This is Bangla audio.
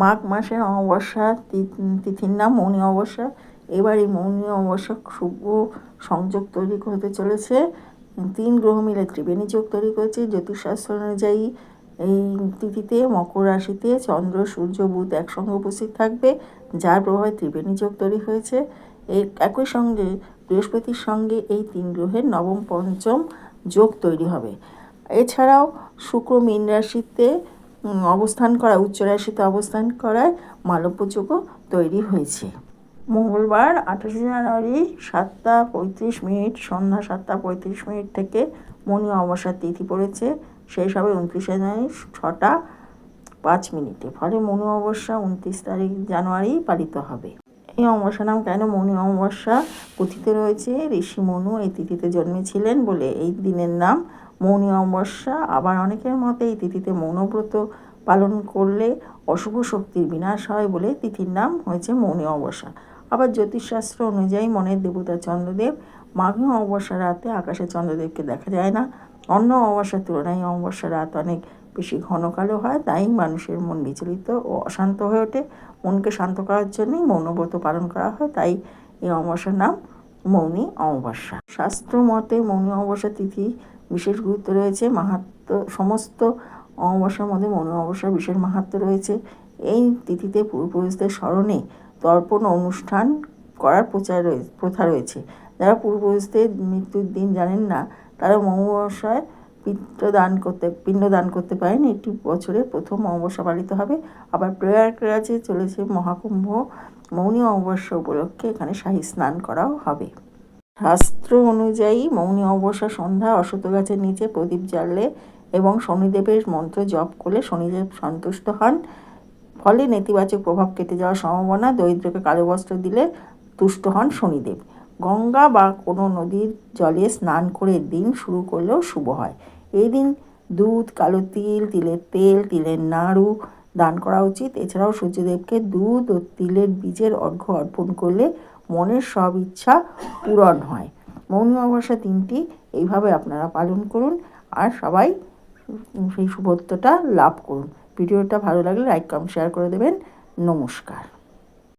মাঘ মাসের অমাবস্যা তিথির নাম মৌনী অমাবস্যা। এবার এই মৌনী অমাবস্যা শুভ সংযোগ তৈরি হতে চলেছে। তিন গ্রহ মিলে ত্রিবেণী যোগ তৈরি করেছে। জ্যোতিষশাস্ত্র অনুযায়ী এই তিথিতে মকর রাশিতে চন্দ্র, সূর্য, বুধ একসঙ্গে উপস্থিত থাকবে, যার প্রভাবে ত্রিবেণী যোগ তৈরি হয়েছে। এই একই সঙ্গে বৃহস্পতির সঙ্গে এই তিন গ্রহের নবম, পঞ্চম যোগ তৈরি হবে। এছাড়াও শুক্র মীন রাশিতে অবস্থান করা, উচ্চ রাশিতে অবস্থান করায় মালব্য যোগও তৈরি হয়েছে। মঙ্গলবার আঠাশে জানুয়ারি সাতটা পঁয়ত্রিশ মিনিট, সন্ধ্যা সাতটা পঁয়ত্রিশ মিনিট থেকে মনি অমাবস্যার তিথি পড়েছে। সেই সবে উনত্রিশে জানুয়ারি ছটা পাঁচ মিনিটে। ফলে মনু অমাবস্যা উনত্রিশ তারিখ জানুয়ারি পালিত হবে। এই অমাবস্যা নাম কেন মনি অমাবস্যা? কথিত রয়েছে, ঋষি মনু এই তিথিতে জন্মেছিলেন বলে এই দিনের নাম মৌনী অমাবস্যা, আবার অনেকের মতে এই তিথিতে মৌনব্রত পালন করলে অশুভ শক্তির বিনাশ হয় বলে তিথির নাম হয়েছে মৌনী অমাবস্যা। আবার জ্যোতিষশাস্ত্র অনুযায়ী মনের দেবতা চন্দ্রদেব মাঘী অমাবস্যা রাতে আকাশে চন্দ্রদেবকে দেখা যায় না। অন্য অমাবস্যার তুলনায় এই অমাবস্যার রাত অনেক বেশি ঘন কালো হয়, তাই মানুষের মন বিচলিত ও অশান্ত হয়ে ওঠে। মনকে শান্ত করার জন্যই মৌনব্রত পালন করা হয়, তাই এই অমাবস্যার নাম মৌনী অমাবস্যা। শাস্ত্র মতে মৌনী অমাবস্যা তিথি বিশেষ গুরুত্ব রয়েছে, মাহাত্ম, সমস্ত অমাবস্যার মধ্যে মৌনী অমাবস্যার বিশেষ মাহাত্ম রয়েছে। এই তিথিতে পূর্বপুরুষদের স্মরণে তর্পণ অনুষ্ঠান করার প্রচার রয়েছে প্রথা রয়েছে। যারা পূর্বপুরুষদের মৃত্যুর দিন জানেন না, তারা অমাবস্যায় পিণ্ড দান করতে পিণ্ড দান করতে পারেন। এটি বছরে প্রথম অমাবস্যা পালিত হবে। আবার প্রয়াগরাজে চলেছে মহাকুম্ভ। মৌনী অমাবস্যা উপলক্ষে এখানে শাহী স্নান করাও হবে। শাস্ত্র অনুযায়ী মৌনী অমাবস্যা সন্ধ্যা অশ্বত্থ গাছের নিচে প্রদীপ জ্বাললে এবং শনিদেবের মন্ত্র জপ করলে শনিদেব সন্তুষ্ট হন। ফলে নেতিবাচক প্রভাব কেটে যাওয়ার সম্ভাবনা। দরিদ্রকে কালো বস্ত্র দিলে তুষ্ট হন শনিদেব। গঙ্গা বা কোনো নদীর জলে স্নান করে দিন শুরু করলেও শুভ হয়। এই দিন দুধ, কালো তিল, তিলের তেল, তিলের নাড়ু দান করা উচিত। এছাড়াও সূর্যদেবকে দুধ ও তিলের বীজের অর্ঘ্য অর্পণ করলে মনের সব ইচ্ছা পূরণ হয়। মৌনী অমাবস্যা দিনটি এইভাবে আপনারা পালন করুন আর সবাই সেই শুভত্বটা লাভ করুন। ভিডিওটা ভালো লাগলে লাইক কমেন্ট শেয়ার করে দেবেন। নমস্কার।